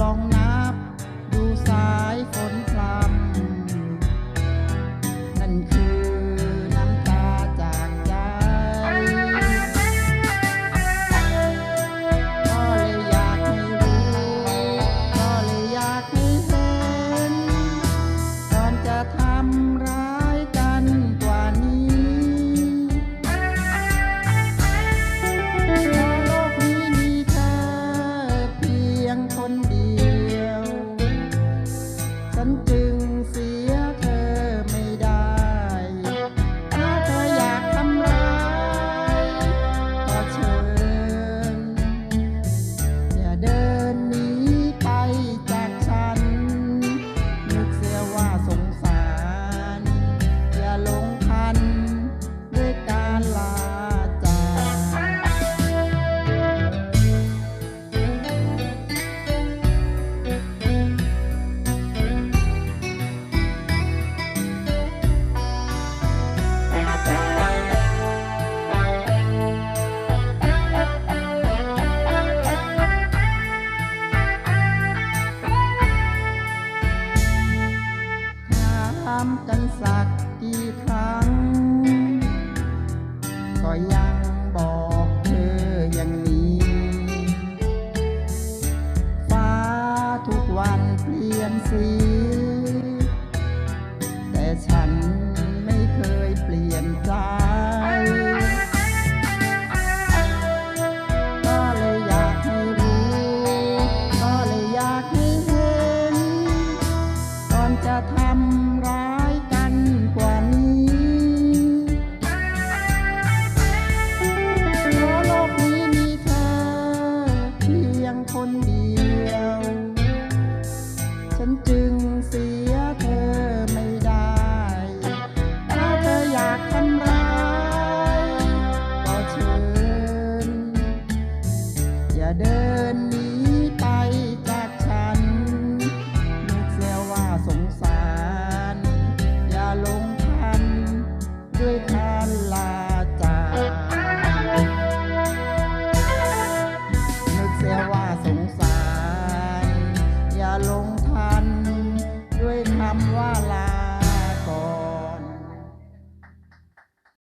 Long. กันสักกี่ครั้ง ก็ยัง คนเดียว ฉันจึงเสียเธอไม่ได้ ถ้าเธออยากทำร้ายก็เชิญอย่าเดิน